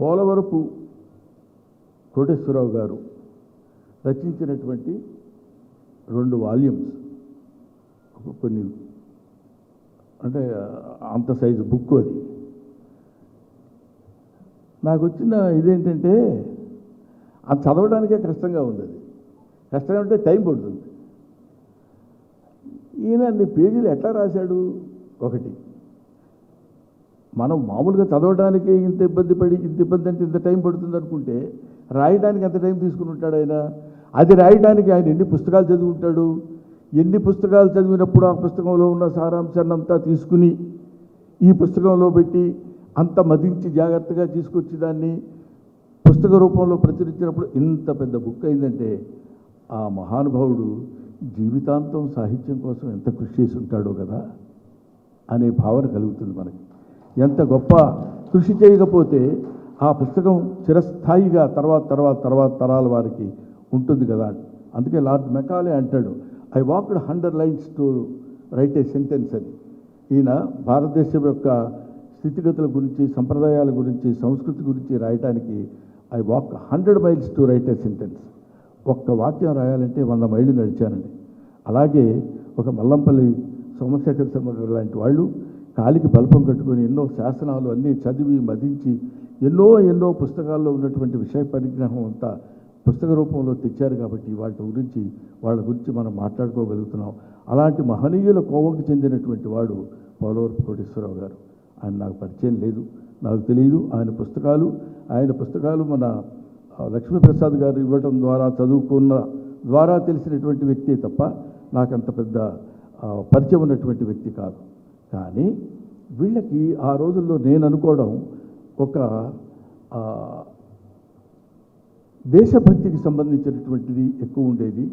పోలవరపు కోటేశ్వరరావు గారు రచించినటువంటి రెండు వాల్యూమ్స్. కొన్ని అంటే అంత సైజు బుక్ అది. నాకు వచ్చిన ఇదేంటంటే అది చదవడానికే కష్టంగా ఉంది అది. కష్టంగా ఉంటే టైం పడుతుంది. ఈయన అన్ని పేజీలు ఎట్లా రాశాడు? ఒకటి. మనం మామూలుగా చదవడానికి ఇంత ఇబ్బంది పడి ఇంత ఇబ్బంది అంటే ఇంత టైం పడుతుంది అనుకుంటే రాయడానికి ఎంత టైం తీసుకుని ఉంటాడు ఆయన? అది రాయడానికి ఆయన ఎన్ని పుస్తకాలు చదువుకుంటాడు ఎన్ని పుస్తకాలు చదివినప్పుడు ఆ పుస్తకంలో ఉన్న సారాంశాన్ని అంతా తీసుకుని ఈ పుస్తకంలో పెట్టి అంత మదించి జాగ్రత్తగా తీసుకొచ్చి దాన్ని పుస్తక రూపంలో ప్రచురించినప్పుడు ఇంత పెద్ద బుక్ అయిందంటే ఆ మహానుభావుడు జీవితాంతం సాహిత్యం కోసం ఎంత కృషి చేసి ఉంటాడో కదా? అనే భావన కలుగుతుంది మనకి. ఎంత గొప్ప కృషి చేయకపోతే ఆ పుస్తకం చిరస్థాయిగా తర్వాత తర్వాత తర్వాత తరాల వారికి ఉంటుంది కదా. అందుకే లార్డ్ మెకాలే అంటాడు I walked hundred lines to write a sentence అని. ఈయన భారతదేశం యొక్క స్థితిగతుల గురించి సంప్రదాయాల గురించి సంస్కృతి గురించి రాయటానికి I walk hundred miles to write a sentence ఒక్క వాక్యం రాయాలంటే వంద మైళ్ళు నడిచానండి. అలాగే ఒక మల్లంపల్లి సోమశేఖర శర్మ లాంటి వాళ్ళు కాలికి బల్పం కట్టుకొని ఎన్నో శాసనాలు అన్నీ చదివి మదించి ఎన్నో ఎన్నో పుస్తకాల్లో ఉన్నటువంటి విషయ పరిజ్ఞానం అంతా పుస్తక రూపంలో తెచ్చారు కాబట్టి వాటి గురించి వాళ్ళ గురించి మనం మాట్లాడుకోగలుగుతున్నాం. అలాంటి మహనీయుల కోవకు చెందినటువంటి వాడు పోలవరపు కోటేశ్వరరావు గారు. ఆయన నాకు పరిచయం లేదు. నాకు తెలియదు. ఆయన పుస్తకాలు ఆయన పుస్తకాలు మన లక్ష్మీప్రసాద్ గారు ఇవ్వటం ద్వారా చదువుకున్న ద్వారా తెలిసినటువంటి వ్యక్తి తప్ప నాకు అంత పెద్ద పరిచయం ఉన్నటువంటి వ్యక్తి కాదు. కానీ వీళ్ళకి ఆ రోజుల్లో నేను అనుకోవడం ఒక దేశభక్తికి సంబంధించినటువంటిది ఎక్కువ ఉండేది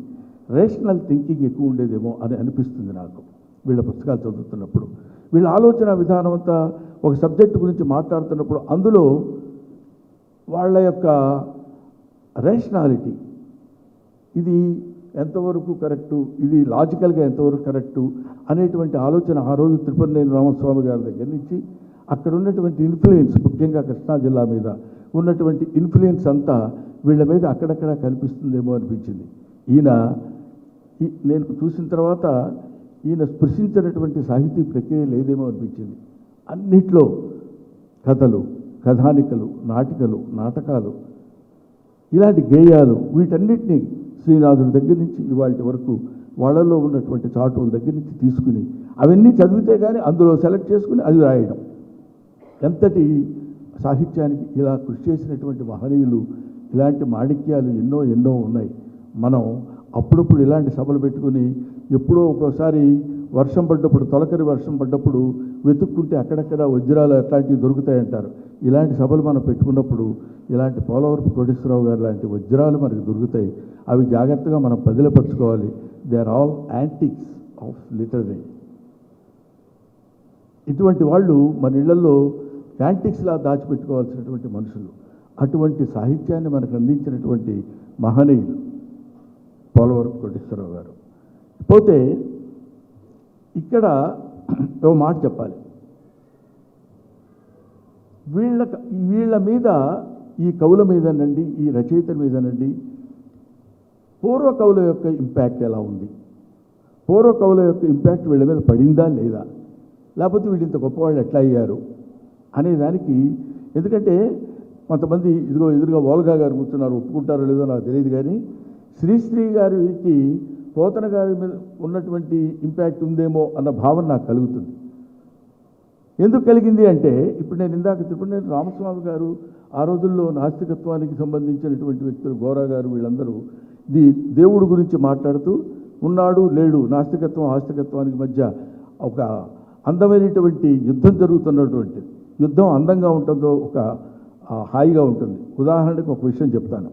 రేషనల్ థింకింగ్ ఎక్కువ ఉండేదేమో అని అనిపిస్తుంది నాకు వీళ్ళ పుస్తకాలు చదువుతున్నప్పుడు. వీళ్ళ ఆలోచన విధానం అంతా ఒక సబ్జెక్టు గురించి మాట్లాడుతున్నప్పుడు అందులో వాళ్ళ యొక్క రేషనాలిటీ ఇది ఎంతవరకు కరెక్టు ఇది లాజికల్గా ఎంతవరకు కరెక్టు అనేటువంటి ఆలోచన ఆ రోజు త్రిపురనేని రామస్వామి గారి దగ్గర నుంచి అక్కడ ఉన్నటువంటి ఇన్ఫ్లుయెన్స్ ముఖ్యంగా కృష్ణా జిల్లా మీద ఉన్నటువంటి ఇన్ఫ్లుయెన్స్ అంతా వీళ్ళ మీద అక్కడక్కడ కనిపిస్తుందేమో అనిపించింది. ఈయన ఈ- నేను చూసిన తర్వాత ఈయన స్పృశించినటువంటి సాహితీ ప్రక్రియ లేదేమో అనిపించింది. అన్నిట్లో కథలు కథానికలు నాటికలు నాటకాలు ఇలాంటి గేయాలు వీటన్నిటిని శ్రీనాథుడి దగ్గర నుంచి ఇవాళ వరకు వాళ్ళలో ఉన్నటువంటి చాటుల దగ్గర నుంచి తీసుకుని అవన్నీ చదివితే కానీ అందులో సెలెక్ట్ చేసుకుని అది రాయడం. ఎంతటి సాహిత్యానికి ఇలా కృషి చేసినటువంటి మహనీయులు ఇలాంటి మాణిక్యాలు ఎన్నో ఎన్నో ఉన్నాయి. మనం అప్పుడప్పుడు ఇలాంటి సభలు పెట్టుకుని ఎప్పుడో ఒక్కోసారి వర్షం పడ్డప్పుడు తొలకరి వర్షం పడ్డప్పుడు వెతుక్కుంటే అక్కడక్కడ వజ్రాలు అట్లాంటివి దొరుకుతాయంటారు. ఇలాంటి సభలు మనం పెట్టుకున్నప్పుడు ఇలాంటి పోలవరపు కోటేశ్వరరావు గారు లాంటి వజ్రాలు మనకు దొరుకుతాయి. అవి జాగ్రత్తగా మనం పదిలపరుచుకోవాలి. They are all antiques of literary ఇటువంటి వాళ్ళు మన ఇళ్ళలో యాంటిక్స్లా దాచిపెట్టుకోవాల్సినటువంటి మనుషులు. అటువంటి సాహిత్యాన్ని మనకు అందించినటువంటి మహనీయులు పోలవరపు కోటేశ్వరరావు గారు. పోతే ఇక్కడ ఓ మాట చెప్పాలి. వీళ్ళ వీళ్ళ మీద ఈ కవుల మీదనండి ఈ రచయితల మీదనండి పూర్వ కవుల యొక్క ఇంపాక్ట్ ఎలా ఉంది? పూర్వ కవుల యొక్క ఇంపాక్ట్ వీళ్ళ మీద పడిందా లేదా? లేకపోతే వీళ్ళు ఇంత గొప్పవాళ్ళు ఎట్లా అయ్యారు? అనే దానికి ఎందుకంటే కొంతమంది ఇదిగో ఎదురుగా ఓల్గా గారు కూర్చున్నారు ఒప్పుకుంటారో లేదో నాకు తెలియదు కానీ శ్రీశ్రీ గారికి పోతన గారి మీద ఉన్నటువంటి ఇంపాక్ట్ ఉందేమో అన్న భావన నాకు కలుగుతుంది. ఎందుకు కలిగింది అంటే ఇప్పుడు నేను ఇందాక త్రిపురనేని రామస్వామి గారు ఆ రోజుల్లో నాస్తికత్వానికి సంబంధించినటువంటి వ్యక్తులు గోరా గారు వీళ్ళందరూ ఇది దేవుడు గురించి మాట్లాడుతూ ఉన్నాడు లేడు నాస్తికత్వం ఆస్తికత్వానికి మధ్య ఒక అందమైనటువంటి యుద్ధం జరుగుతున్నటువంటి యుద్ధం అందంగా ఉంటుందో ఒక హాయిగా ఉంటుంది. ఉదాహరణకు ఒక విషయం చెప్తాను.